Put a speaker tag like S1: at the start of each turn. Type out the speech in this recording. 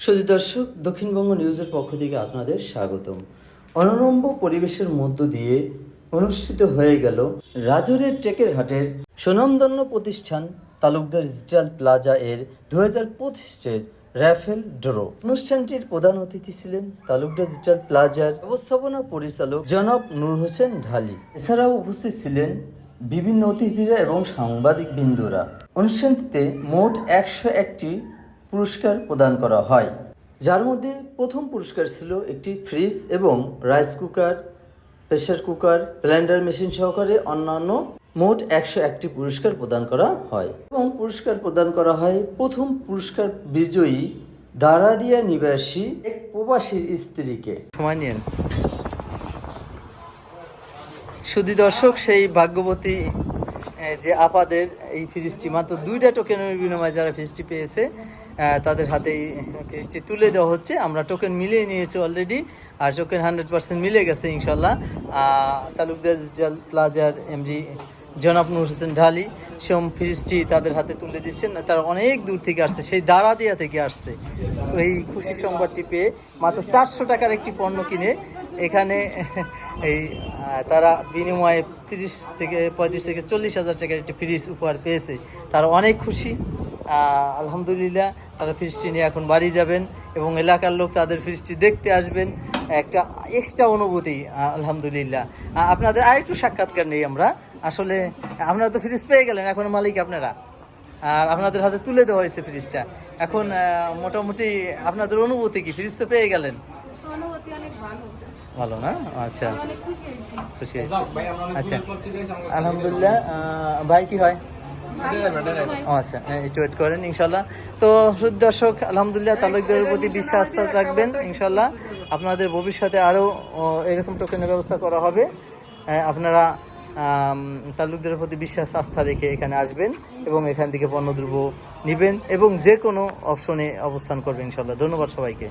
S1: সুদী দর্শক, দক্ষিণবঙ্গ নিউজের পক্ষ থেকে আপনাদের স্বাগতম। অনরম্য পরিবেশের মধ্য দিয়ে অনুষ্ঠিত হয়ে গেল রাজুরের টেকের হাটের সুনামধন্য প্রতিষ্ঠান তালুকদার ডিজিটাল প্লাজা এর দু হাজার পঁচিশের র্যাফেল ড্র। অনুষ্ঠানটির প্রধান অতিথি ছিলেন তালুকদার ডিজিটাল প্লাজার ব্যবস্থাপনা পরিচালক জনাব নূর হোসেন ঢালি। এছাড়াও উপস্থিত ছিলেন বিভিন্ন অতিথিরা এবং সাংবাদিক বিন্দুরা। অনুষ্ঠানটিতে মোট একশো একটি পুরস্কার প্রদান করা হয়। যার মধ্যে প্রথম পুরস্কার ছিল একটি ফ্রিজ এবং rice cooker pressure cooker, blender machine সহকারে অন্যান্য মোট একশো একটি পুরস্কার প্রদান করা হয়। এবং পুরস্কার প্রদান করা হয় প্রথম পুরস্কার বিজয়ী দারাদিয়া নিবাসী এক প্রবাসীর স্ত্রীকে। সময় সুদী দর্শক, সেই ভাগ্যবতী যে আপাদের এই ফ্রিজটি, মাত্র দুইটা টোকেনের বিনিময়ে যারা ফ্রিজটি পেয়েছে তাদের হাতে এই ফ্রিজটি তুলে দেওয়া হচ্ছে। আমরা টোকেন মিলিয়ে নিয়েছি অলরেডি আর টোকেন হান্ড্রেড পার্সেন্ট মিলে গেছে ইনশাল্লাহ। তালুকদার প্লাজার এমডি জনাব নূর হোসেন ঢালি, সোম ফ্রিজটি তাদের হাতে তুলে দিচ্ছেন। তারা অনেক দূর থেকে আসছে, সেই দারাদিয়া থেকে আসছে। এই খুশি সংবাদটি পেয়ে মাত্র চারশো টাকার একটি পণ্য কিনে এখানে এই তারা বিনিময়ে তিরিশ থেকে পঁয়ত্রিশ থেকে চল্লিশ হাজার টাকার একটি ফ্রিজ উপহার পেয়েছে। তারা অনেক খুশি। আলহামদুলিল্লাহ। তারা ফ্রিজটি নিয়ে এখন বাড়ি যাবেন এবং এলাকার লোক তাদের ফ্রিজটি দেখতে আসবেন। একটা এক্সট্রা অনুভূতি আলহামদুলিল্লাহ। আপনাদের আরেকটু সাক্ষাৎকার নেই আমরা। আসলে আপনারা তো ফ্রিজ পেয়ে গেলেন এখন মালিক আপনারা। আর আপনাদের হাতে তুলে দেওয়া হয়েছে ফ্রিজটা এখন মোটামুটি আপনাদের অনুভূতি কি? ফ্রিজ তো পেয়ে গেলেন?
S2: ভালো।
S1: ভালো না? আচ্ছা।
S2: অনেক খুশি হয়েছি।
S1: আচ্ছা। আলহামদুলিল্লাহ আহ, ভাই কি হয়? আচ্ছা হ্যাঁ, একটু ওয়েট করেন ইনশাল্লাহ। তো দর্শক আলহামদুলিল্লাহ তালুকদারের প্রতি বিশ্বাস রাখবেন ইনশাল্লাহ। আপনাদের ভবিষ্যতে আরও এরকম টোকেনের ব্যবস্থা করা হবে। আপনারা আম, তালুকদারের প্রতি বিশ্বাস আস্থা রেখে এখানে আসবেন এবং এখান থেকে পণ্যদ্রব্য নেবেন এবং যে কোনো অপশনে অবস্থান করবেন ইনশাল্লাহ। ধন্যবাদ সবাইকে।